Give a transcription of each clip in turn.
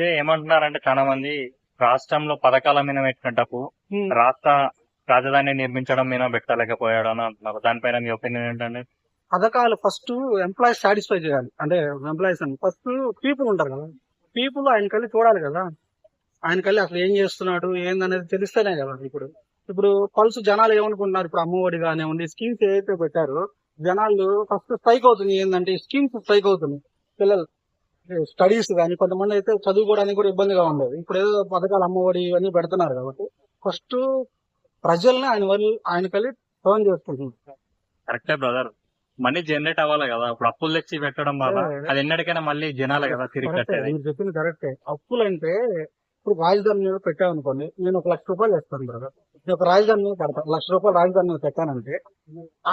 అయితే ఏమంటున్నారంటే చాలా మంది రాష్ట్రంలో పథకాల మీద పెట్టినట్టు రాష్ట్ర రాజధాని నిర్మించడం మీద పెట్టలేకపోయాడు అని అంటున్నారు. దానిపైన మీ ఒపీనియన్ ఏంటంటే పథకాలు ఫస్ట్ ఎంప్లాయీస్ సాటిస్ఫై చేయాలి. అంటే ఎంప్లాయీస్ అని. ఫస్ట్ పీపుల్ ఉంటారు కదా. పీపుల్ ఆయన కళ్ళి చూడాలి కదా. ఆయన కళ్ళి అసలు ఏం చేస్తున్నాడు ఏందనేది తెలిస్తేనే కదా ఇప్పుడు. ఇప్పుడు పల్స్ జనాలు ఏమనుకుంటున్నారు? ఇప్పుడు అమ్మఒడి కానివ్వండి స్కీమ్స్ ఏదైతే పెట్టారో జనాలు ఫస్ట్ స్ట్రైక్ అవుతుంది. ఏంటంటే స్కీమ్స్ స్ట్రైక్ అవుతుంది. పిల్లలు స్టడీస్ కానీ కొంతమంది అయితే చదువుకోవడానికి కూడా ఇబ్బందిగా ఉండదు. ఇప్పుడు ఏదో పథకాలు అమ్మఒడి ఇవన్నీ పెడుతున్నారు కాబట్టి ఫస్ట్ ప్రజల్ని ఆయన వల్ల ఆయన కలిసి టర్న్ చేసుకుంటుంది కరెక్టే బ్రదర్. మనీ జనరేట్ అవ్వాలి కదా. ఇప్పుడు అప్పులు తెచ్చి పెట్టడం వల్ల అదే. ఎన్నటికైనా మళ్ళీ జనాలే కదా తిరిగి కట్టేది. మీరు చెప్పింది కరెక్టే. అప్పులు అంటే ఇప్పుడు రాజధాని మీద పెట్టామనుకోండి నేను ఒక లక్ష రూపాయలు వేస్తాను బ్రదర్. నేను ఒక రాజధాని మీద పెడతాను లక్ష రూపాయలు రాజధాని మీద పెట్టానంటే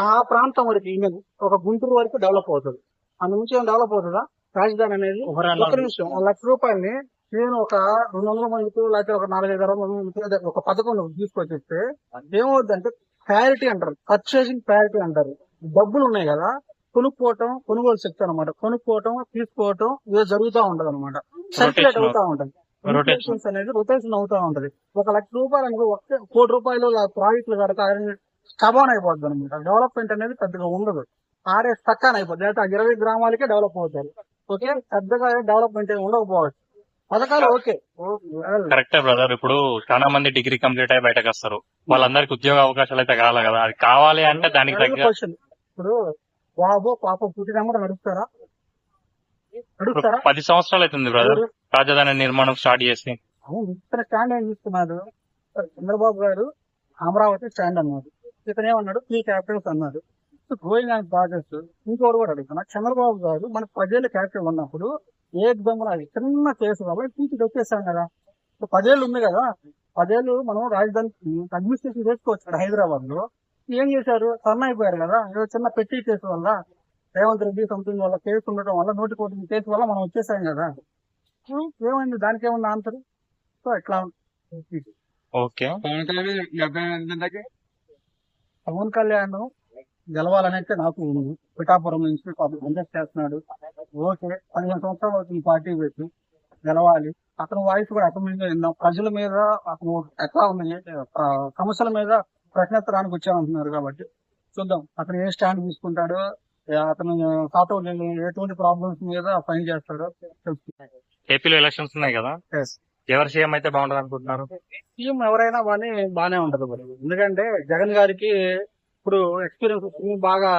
ఆ ప్రాంతం వరకు ఈవెన్ ఒక గుంటూరు వరకు డెవలప్ అవుతుంది. అందు నుంచి ఏం డెవలప్ అవుతుందా? రాజధాని అనేది ఒక నిమిషం. లక్ష రూపాయలని నేను ఒక రెండు వందల మందికి లేకపోతే ఒక నాలుగైదు అరవై మందికి ఒక పథకం తీసుకొచ్చిస్తే ఏమవుతుందంటే ప్యారిటీ అంటారు. పర్చేసింగ్ ప్యారిటీ అంటారు. డబ్బులు ఉన్నాయి కదా కొనుక్కోవటం కొనుగోలు శక్తి అనమాట కొనుక్కోవటం తీసుకోవటం ఇదో జరుగుతూ ఉంటది అనమాట సర్క్యులేట్. అవుతా ఉంటది. రొటేషన్స్ అనేది రొటేషన్ అవుతా ఉంటది. ఒక లక్ష రూపాయలు అనుకో ఒక కోటి రూపాయలు ప్రాజెక్టులు కడతా స్టబాన్ అయిపోద్ది అనమాట డెవలప్మెంట్ అనేది పెద్దగా ఉండదు. ఆరే స్టక్కాన్ అయిపోద్ది. ఆ ఇరవై గ్రామాలకే డెవలప్ అవుతారు. ఓకే? పెద్దగా డెవలప్మెంట్ ఉండకపోవచ్చు. పథకాలు ఓకే. కరెక్టే బ్రదర్ ఇప్పుడు చాలా మంది డిగ్రీ కంప్లీట్ అయ్యి బయటకు వస్తారు. వాళ్ళందరికి ఉద్యోగ అవకాశాలు అయితే కావాలి కదా. అది కావాలి అంటే దానికి తగ్గ ఇప్పుడు బాబు పాప నడుస్తారా ఇప్పుడు నడుస్తారా? పది సంవత్సరాలు అవుతుంది బ్రదర్ రాజధాని నిర్మాణం స్టార్ట్ చేసి. అవును ఇతర స్టాండ్ ఏం తీసుకున్నాడు చంద్రబాబు గారు అమరావతి స్టాండ్ అన్నాడు ఇతను ఏమన్నాడు త్రీ క్యాపిటల్స్ అన్నాడు గోయింగ్ అండ్ ప్రాజెక్ట్స్ ఇంకోటి కూడా అడుగుతున్నా. చంద్రబాబు గారు మన పదేళ్ళు క్యాపిటల్ ఉన్నప్పుడు ఏ ఎగ్జాంపుల్ అది చిన్న కేసు కాబట్టి తీసి వచ్చేసాం కదా. పదేళ్ళు ఉంది కదా. పదేళ్ళు మనం రాజధాని అడ్మినిస్ట్రేషన్ చేసుకోవచ్చు హైదరాబాద్లో ఏం చేశారు? టర్న్ అయిపోయారు కదా. ఏదో చిన్న పెట్టి కేసు వల్ల రేవంత్ రెడ్డి సంథింగ్ వల్ల కేసు ఉండటం వల్ల నోటి కోటి కేసు వల్ల మనం వచ్చేసాం కదా. ఏమైంది? దానికి ఏమన్నా ఆన్సర్? సో ఉంది. ఓకే. పవన్ కళ్యాణ్ గెలవాలనైతే నాకు పిఠాపురం నుంచి కంటెస్ట్ చేస్తున్నాడు. ఓకే పదిహేను సంవత్సరాలు అవుతుంది పార్టీ పెట్టి గెలవాలి. అతని వాయిస్ కూడా అతని విన్నాం ప్రజల మీద అతను ఎట్లా ఉంది సమస్యల మీద ప్రశ్నోత్తరానికి వచ్చామంటున్నారు కాబట్టి చూద్దాం అతను ఏ స్టాండ్ తీసుకుంటాడో అతను సాతో ఎటువంటి ప్రాబ్లమ్స్ మీద ఫైన్ చేస్తాడో ఏపీలో ఎలక్షన్స్ ఉన్నాయి కదా. ఎవరు సీఎం అయితే బాగుంటుంది అనుకుంటున్నారు సీఎం ఎవరైనా బానే బానే ఉంటది ఎందుకంటే జగన్ గారికి ఇప్పుడు ఎక్స్పీరియన్స్ బాగా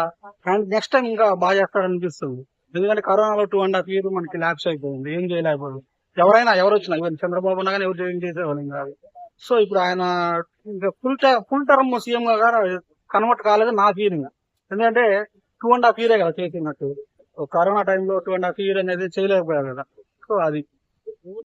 నెక్స్ట్ టైం ఇంకా బాగా చేస్తాడనిపిస్తుంది. ఎందుకంటే కరోనాలో టూ అండ్ హాఫ్ ఇయర్ మనకి ల్యాబ్స్ అయిపోయింది. ఏం చేయలేకపోయింది ఎవరైనా ఎవరు వచ్చినా ఈవెన్ చంద్రబాబు ఉన్నా ఎవరు ఏం చేసేవాళ్ళు కాదు. సో ఇప్పుడు ఆయన ఇంకా ఫుల్ ఫుల్ టర్మ్ సీఎం గా కన్వర్ట్ కాలేదు నా ఫీలింగ్ ఎందుకంటే టూ అండ్ హాఫ్ ఇయరే కదా చేసినట్టు. కరోనా టైంలో టూ అండ్ హాఫ్ ఇయర్ అనేది చేయలేకపోయారు కదా. సో అది